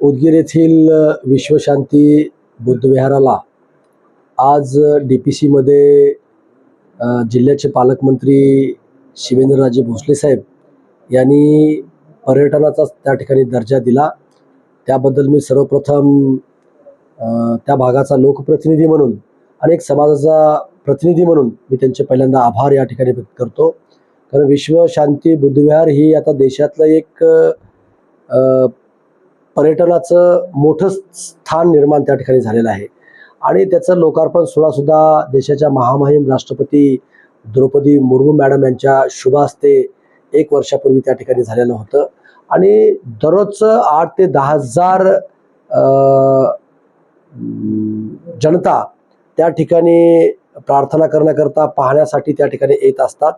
उदगीर येथील विश्वशांती बुद्धविहाराला आज डी पी सीमध्ये जिल्ह्याचे पालकमंत्री शिवेंद्रराजे भोसले साहेब यांनी पर्यटनाचा त्या ठिकाणी दर्जा दिला. त्याबद्दल मी सर्वप्रथम त्या भागाचा लोकप्रतिनिधी म्हणून आणि एक समाजाचा प्रतिनिधी म्हणून मी त्यांचे पहिल्यांदा आभार या ठिकाणी व्यक्त करतो. कारण विश्वशांती बुद्धविहार ही आता देशातलं एक पर्यटनाचं मोठं स्थान निर्माण त्या ठिकाणी झालेलं आहे. आणि त्याचं लोकार्पण सोहळासुद्धा देशाच्या महामहिम राष्ट्रपती द्रौपदी मुर्मू मॅडम यांच्या शुभ हस्ते एक वर्षापूर्वी त्या ठिकाणी झालेलं होतं. आणि दररोजचं आठ ते दहा हजार जनता त्या ठिकाणी प्रार्थना करण्याकरता पाहण्यासाठी त्या ठिकाणी येत असतात.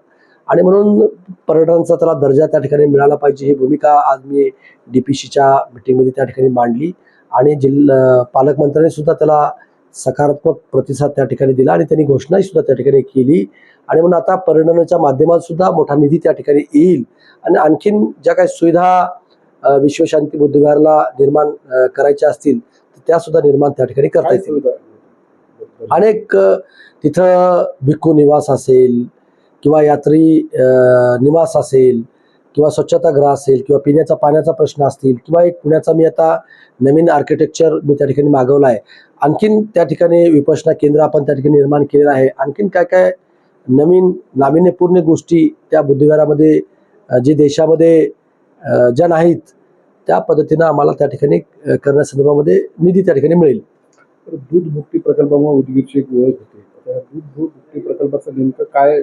आणि म्हणून पर्यटनाचा त्याला दर्जा त्या ठिकाणी मिळाला पाहिजे. ही भूमिका आज मी डी पी सीच्या मिटिंगमध्ये त्या ठिकाणी मांडली आणि जिल्हा पालकमंत्र्यांनी सुद्धा त्याला सकारात्मक प्रतिसाद त्या ठिकाणी दिला आणि त्यांनी घोषणाही सुद्धा त्या ठिकाणी केली. आणि म्हणून आता पर्यटनाच्या माध्यमात सुद्धा मोठा निधी त्या ठिकाणी येईल. आणि आणखीन ज्या काही सुविधा विश्वशांती बुद्धविहारला निर्माण करायच्या असतील तर त्या सुद्धा निर्माण त्या ठिकाणी करता येतील. अनेक तिथं भिक्खू निवास असेल किंवा यात्री निवास असेल किंवा स्वच्छतागृह असेल किंवा पिण्याचा पाण्याचा प्रश्न असतील किंवा एक पुण्याचा मी आता नवीन आर्किटेक्चर मी त्या ठिकाणी मागवलं आहे आणखीन त्या ठिकाणी विपसना केंद्र आपण त्या ठिकाणी निर्माण केलेलं आहे. आणखीन काय काय नवीन नाविन्यपूर्ण गोष्टी त्या बुद्धिवारामध्ये जे देशामध्ये ज्या नाहीत त्या पद्धतीनं आम्हाला त्या ठिकाणी करण्यासंदर्भामध्ये निधी त्या ठिकाणी मिळेल. दूध मुक्ती प्रकल्पामुळे उदगीरची एक ओळख होते. दूध भू- भुकटी प्रकल्पाचं नेमकं काय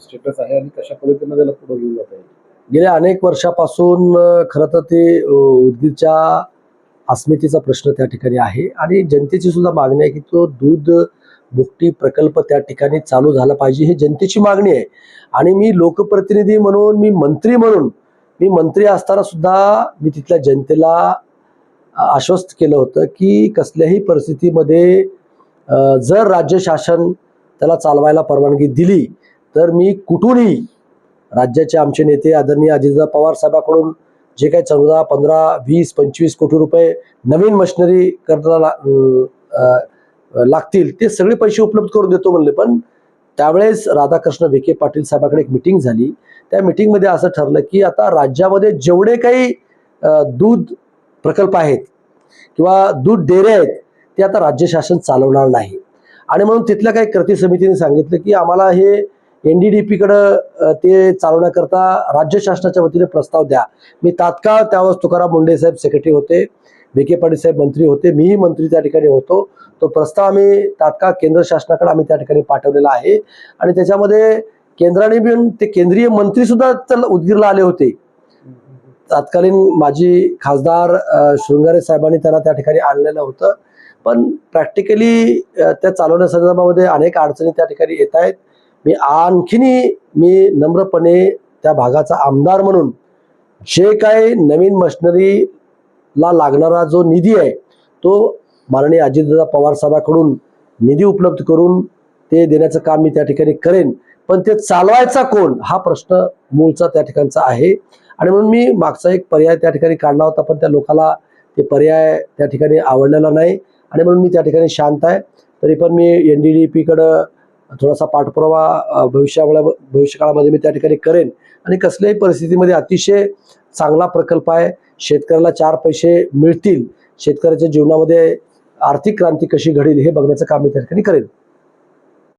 स्टेटस आहे आणि कशा पद्धतीने त्याला पुढे घेऊन जात आहे गेल्या अनेक वर्षापासून खरं तर ते उद्गीरच्या अस्मितेचा प्रश्न त्या ठिकाणी आहे आणि जनतेची सुद्धा मागणी आहे की तो दूध भुकटी प्रकल्प त्या ठिकाणी चालू झाला पाहिजे ही जनतेची मागणी आहे. आणि मी लोकप्रतिनिधी म्हणून मी मंत्री म्हणून मी मंत्री असताना सुद्धा मी तिथल्या जनतेला आश्वस्त केलं होतं की कसल्याही परिस्थितीमध्ये जर राज्य शासन त्याला चालवायला परवानगी दिली तर मी कुठूनही राज्याचे आमचे नेते आदरणीय अजितदा पवार साहेबांकडून जे काही चौदा पंधरा वीस पंचवीस कोटी रुपये नवीन मशिनरी करता लागतील ते सगळे पैसे उपलब्ध करून देतो म्हणले. पण त्यावेळेस राधाकृष्ण विखे पाटील साहेबाकडे एक मिटिंग झाली. त्या मिटिंगमध्ये असं ठरलं की आता राज्यामध्ये जेवढे काही दूध प्रकल्प आहेत किंवा दूध डेरे आहेत ते आता राज्य शासन चालवणार नाही. आणि म्हणून तिथल्या काही कृती समितीने सांगितलं की आम्हाला हे एन डी डी पीकडं ते चालवण्याकरता राज्य शासनाच्या वतीने प्रस्ताव द्या. मी तात्काळ त्यावेळेस तुकाराम मुंडे साहेब सेक्रेटरी होते विखे पाटील साहेब मंत्री होते मीही मंत्री त्या ठिकाणी होतो. तो प्रस्ताव आम्ही तात्काळ केंद्र शासनाकडे आम्ही त्या ठिकाणी पाठवलेला आहे. आणि त्याच्यामध्ये केंद्राने पण ते केंद्रीय मंत्री सुद्धा उदगीरला आले होते. तत्कालीन माजी खासदार शृंगारे साहेबांनी त्यांना त्या ठिकाणी आणलेलं होतं. पण प्रॅक्टिकली त्या चालवण्या संदर्भामध्ये अनेक अडचणी त्या ठिकाणी येत आहेत. मी आणखीनही मी नम्रपणे त्या भागाचा आमदार म्हणून जे काही नवीन मशिनरीला लागणारा जो निधी आहे तो माननीय अजितदादा पवार साहेबांकडून निधी उपलब्ध करून ते देण्याचं काम मी त्या ठिकाणी करेन. पण ते चालवायचा कोण? हा प्रश्न मूळचा त्या ठिकाणचा आहे. आणि म्हणून मी मागचा एक पर्याय त्या ठिकाणी काढला होता पण त्या लोकाला ते पर्याय त्या ठिकाणी आवडलेला नाही. आणि म्हणून मी त्या ठिकाणी शांत आहे. तरी पण मी एन डी डी पीकडं थोडासा पाठपुरावा भविष्यामुळे भविष्यकाळामध्ये मी त्या ठिकाणी करेन. आणि कसल्याही परिस्थितीमध्ये अतिशय चांगला प्रकल्प आहे. शेतकऱ्याला चार पैसे मिळतील. शेतकऱ्याच्या जीवनामध्ये आर्थिक क्रांती कशी घडेल हे बघण्याचं काम मी त्या ठिकाणी करेन.